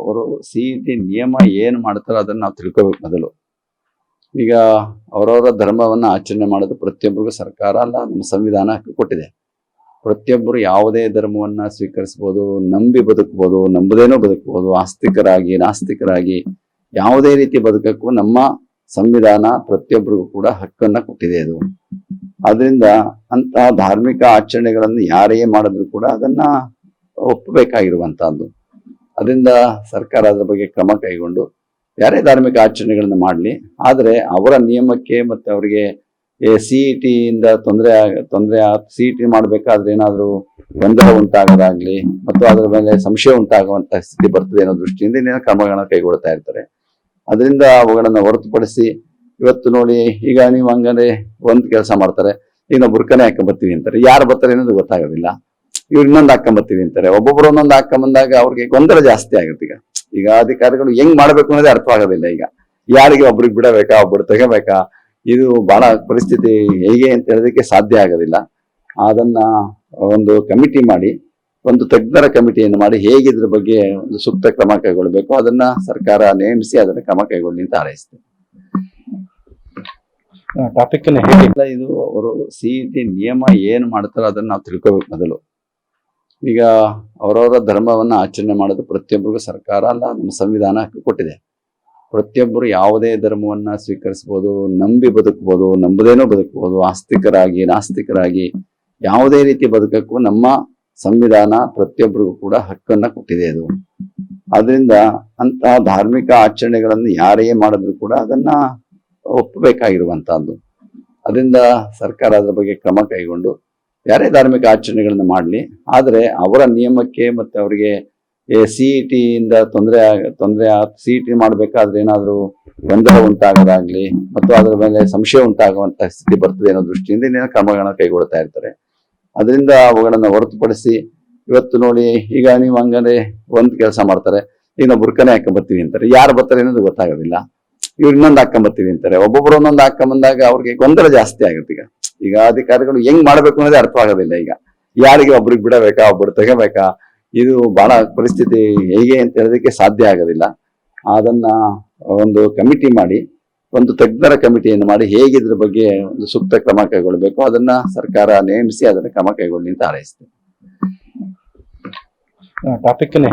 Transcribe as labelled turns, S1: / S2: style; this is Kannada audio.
S1: ಅವರು ಸಿ ಇ ಟಿ ನಿಯಮ ಏನು ಮಾಡ್ತಾರೋ ಅದನ್ನ ನಾವು ತಿಳ್ಕೋಬೇಕು ಮೊದಲು. ಈಗ ಅವರವರ ಧರ್ಮವನ್ನ ಆಚರಣೆ ಮಾಡೋದು ಪ್ರತಿಯೊಬ್ಬರಿಗೂ ಸರ್ಕಾರ ಅಲ್ಲ, ನಮ್ಮ ಸಂವಿಧಾನ ಕೊಟ್ಟಿದೆ. ಪ್ರತಿಯೊಬ್ಬರು ಯಾವುದೇ ಧರ್ಮವನ್ನ ಸ್ವೀಕರಿಸ್ಬೋದು, ನಂಬಿ ಬದುಕ್ಬೋದು, ನಂಬದೇನೋ ಬದುಕ್ಬೋದು, ಆಸ್ತಿಕರಾಗಿ, ನಾಸ್ತಿಕರಾಗಿ ಯಾವುದೇ ರೀತಿ ಬದುಕಕ್ಕೂ ನಮ್ಮ ಸಂವಿಧಾನ ಪ್ರತಿಯೊಬ್ಬರಿಗೂ ಕೂಡ ಹಕ್ಕನ್ನ ಕೊಟ್ಟಿದೆ ಅದು. ಆದ್ರಿಂದ ಅಂತಹ ಧಾರ್ಮಿಕ ಆಚರಣೆಗಳನ್ನು ಯಾರೇ ಮಾಡಿದ್ರು ಕೂಡ ಅದನ್ನ ಒಪ್ಪಬೇಕಾಗಿರುವಂತಹದ್ದು. ಅದರಿಂದ ಸರ್ಕಾರ ಅದರ ಬಗ್ಗೆ ಕ್ರಮ ಕೈಗೊಂಡು ಯಾರೇ ಧಾರ್ಮಿಕ ಆಚರಣೆಗಳನ್ನು ಮಾಡಲಿ, ಆದರೆ ಅವರ ನಿಯಮಕ್ಕೆ ಮತ್ತು ಅವರಿಗೆ ಸಿ ಇ ಟಿಯಿಂದ ತೊಂದರೆ ತೊಂದರೆ ಸಿ ಇ ಟಿ ಮಾಡಬೇಕಾದ್ರೆ ಏನಾದರೂ ಗೊಂದಲ ಉಂಟಾಗೋದಾಗ್ಲಿ ಮತ್ತು ಅದರ ಮೇಲೆ ಸಂಶಯ ಉಂಟಾಗುವಂಥ ಸ್ಥಿತಿ ಬರ್ತದೆ ಅನ್ನೋ ದೃಷ್ಟಿಯಿಂದ ಇನ್ನೇನು ಕ್ರಮಗಳನ್ನ ಕೈಗೊಳ್ತಾ ಇರ್ತಾರೆ. ಅದರಿಂದ ಅವುಗಳನ್ನು ಹೊರತುಪಡಿಸಿ ಇವತ್ತು ನೋಡಿ ಈಗ ನೀವು ಹಂಗಂದ್ರೆ ಒಂದು ಕೆಲಸ ಮಾಡ್ತಾರೆ ಈಗ ನಾವು ಬುರ್ಕನೆ ಹಾಕೊಂಬರ್ತೀವಿ ಅಂತಾರೆ. ಯಾರು ಬರ್ತಾರೆ ಅನ್ನೋದು ಗೊತ್ತಾಗೋದಿಲ್ಲ. ಇವ್ರು ಇನ್ನೊಂದು ಹಾಕೊಂಬರ್ತೀವಿ ಅಂತಾರೆ. ಒಬ್ಬೊಬ್ರು ಒಂದೊಂದು ಹಾಕೊಂಬಂದಾಗ ಅವ್ರಿಗೆ ಗೊಂದಲ ಜಾಸ್ತಿ ಆಗುತ್ತೆ ಈಗ. ಈಗ ಅಧಿಕಾರಿಗಳು ಹೆಂಗ್ ಮಾಡ್ಬೇಕು ಅನ್ನೋದೇ ಅರ್ಥ ಆಗೋದಿಲ್ಲ ಈಗ. ಯಾರಿಗೆ ಒಬ್ರಿಗೆ ಬಿಡಬೇಕಾ ಒಬ್ರು ತೆಗಬೇಕಾ ಇದು ಬಹಳ ಪರಿಸ್ಥಿತಿ ಹೇಗೆ ಅಂತ ಹೇಳೋದಕ್ಕೆ ಸಾಧ್ಯ ಆಗೋದಿಲ್ಲ. ಅದನ್ನ ಒಂದು ಕಮಿಟಿ ಮಾಡಿ ಒಂದು ತಜ್ಞರ ಕಮಿಟಿಯನ್ನು ಮಾಡಿ ಹೇಗೆ ಇದ್ರ ಬಗ್ಗೆ ಒಂದು ಸೂಕ್ತ ಕ್ರಮ ಕೈಗೊಳ್ಳಬೇಕು ಅದನ್ನ ಸರ್ಕಾರ ನೇಮಿಸಿ ಅದನ್ನ ಕ್ರಮ ಕೈಗೊಳ್ಳಿ ಅಂತ ಹಾರೈಸ್ತೇನೆ.
S2: ಟಾಪಿಕ್
S1: ಇದು ಅವರು ಸಿಇಟಿ ಟಿ ನಿಯಮ ಏನು ಮಾಡ್ತಾರೋ ಅದನ್ನ ನಾವು ತಿಳ್ಕೋಬೇಕು ಮೊದಲು. ಈಗ ಅವರವರ ಧರ್ಮವನ್ನು ಆಚರಣೆ ಮಾಡೋದು ಪ್ರತಿಯೊಬ್ಬರಿಗೂ ಸರ್ಕಾರ ಅಲ್ಲ, ನಮ್ಮ ಸಂವಿಧಾನ ಕೊಟ್ಟಿದೆ. ಪ್ರತಿಯೊಬ್ಬರು ಯಾವುದೇ ಧರ್ಮವನ್ನು ಸ್ವೀಕರಿಸ್ಬೋದು, ನಂಬಿ ಬದುಕ್ಬೋದು, ನಂಬದೇನೋ ಬದುಕ್ಬೋದು, ಆಸ್ತಿಕರಾಗಿ, ನಾಸ್ತಿಕರಾಗಿ ಯಾವುದೇ ರೀತಿ ಬದುಕಕ್ಕೂ ನಮ್ಮ ಸಂವಿಧಾನ ಪ್ರತಿಯೊಬ್ಬರಿಗೂ ಕೂಡ ಹಕ್ಕನ್ನ ಕೊಟ್ಟಿದೆ ಅದು. ಆದ್ರಿಂದ ಅಂತಹ ಧಾರ್ಮಿಕ ಆಚರಣೆಗಳನ್ನು ಯಾರೇ ಮಾಡಿದ್ರು ಕೂಡ ಅದನ್ನ ಒಪ್ಪಬೇಕಾಗಿರುವಂತಹದ್ದು. ಅದರಿಂದ ಸರ್ಕಾರ ಅದರ ಬಗ್ಗೆ ಕ್ರಮ ಕೈಗೊಂಡು ಯಾರೇ ಧಾರ್ಮಿಕ ಆಚರಣೆಗಳನ್ನು ಮಾಡಲಿ, ಆದರೆ ಅವರ ನಿಯಮಕ್ಕೆ ಮತ್ತು ಅವರಿಗೆ ಸಿ ಇ ಟಿಯಿಂದ ತೊಂದರೆ ಆಗ, ತೊಂದರೆ ಸಿ ಇ ಟಿ ಮಾಡಬೇಕಾದ್ರೆ ಏನಾದರೂ ಗೊಂದಲ ಉಂಟಾಗೋದಾಗ್ಲಿ ಮತ್ತು ಅದರ ಮೇಲೆ ಸಂಶಯ ಉಂಟಾಗುವಂತಹ ಸ್ಥಿತಿ ಬರ್ತದೆ ಅನ್ನೋ ದೃಷ್ಟಿಯಿಂದ ಇನ್ನೇನು ಕ್ರಮಗಳನ್ನ ಕೈಗೊಳ್ತಾ ಇರ್ತಾರೆ. ಅದರಿಂದ ಅವುಗಳನ್ನು ಹೊರತುಪಡಿಸಿ ಇವತ್ತು ನೋಡಿ ಈಗ ನೀವು ಹಂಗಂದ್ರೆ ಒಂದು ಕೆಲಸ ಮಾಡ್ತಾರೆ ಈಗ ನಾವು ಬುರ್ಕನೆ ಹಾಕೊಂಬರ್ತೀವಿ ಅಂತಾರೆ. ಯಾರು ಬರ್ತಾರೆ ಅನ್ನೋದು ಗೊತ್ತಾಗೋದಿಲ್ಲ. ಇವ್ರು ಇನ್ನೊಂದು ಹಾಕೊಂಬರ್ತೀವಿ ಅಂತಾರೆ. ಒಬ್ಬೊಬ್ರು ಒಂದೊಂದು ಹಾಕೊಂಬಂದಾಗ ಅವ್ರಿಗೆ ಗೊಂದಲ ಜಾಸ್ತಿ ಆಗುತ್ತೆ ಈಗ. ಈಗ ಅಧಿಕಾರಿಗಳು ಹೆಂಗ್ ಮಾಡ್ಬೇಕು ಅನ್ನೋದೇ ಅರ್ಥ ಆಗೋದಿಲ್ಲ ಈಗ. ಯಾರಿಗೆ ಒಬ್ರಿಗೆ ಬಿಡಬೇಕಾ, ಒಬ್ರು ತೆಗಬೇಕಾ, ಇದು ಬಹಳ ಪರಿಸ್ಥಿತಿ ಹೇಗೆ ಅಂತ ಹೇಳೋದಕ್ಕೆ ಸಾಧ್ಯ ಆಗೋದಿಲ್ಲ. ಅದನ್ನ ಒಂದು ಕಮಿಟಿ ಮಾಡಿ, ಒಂದು ತಜ್ಞರ ಕಮಿಟಿಯನ್ನು ಮಾಡಿ ಹೇಗೆ ಇದ್ರ ಬಗ್ಗೆ ಒಂದು ಸೂಕ್ತ ಕ್ರಮ ಕೈಗೊಳ್ಳಬೇಕು ಅದನ್ನ ಸರ್ಕಾರ ನೇಮಿಸಿ ಅದನ್ನ ಕ್ರಮ ಕೈಗೊಳ್ಳಿ ಅಂತ ಹಾರೈಸ್ತೇನೆ.
S2: ಟಾಪಿಕ್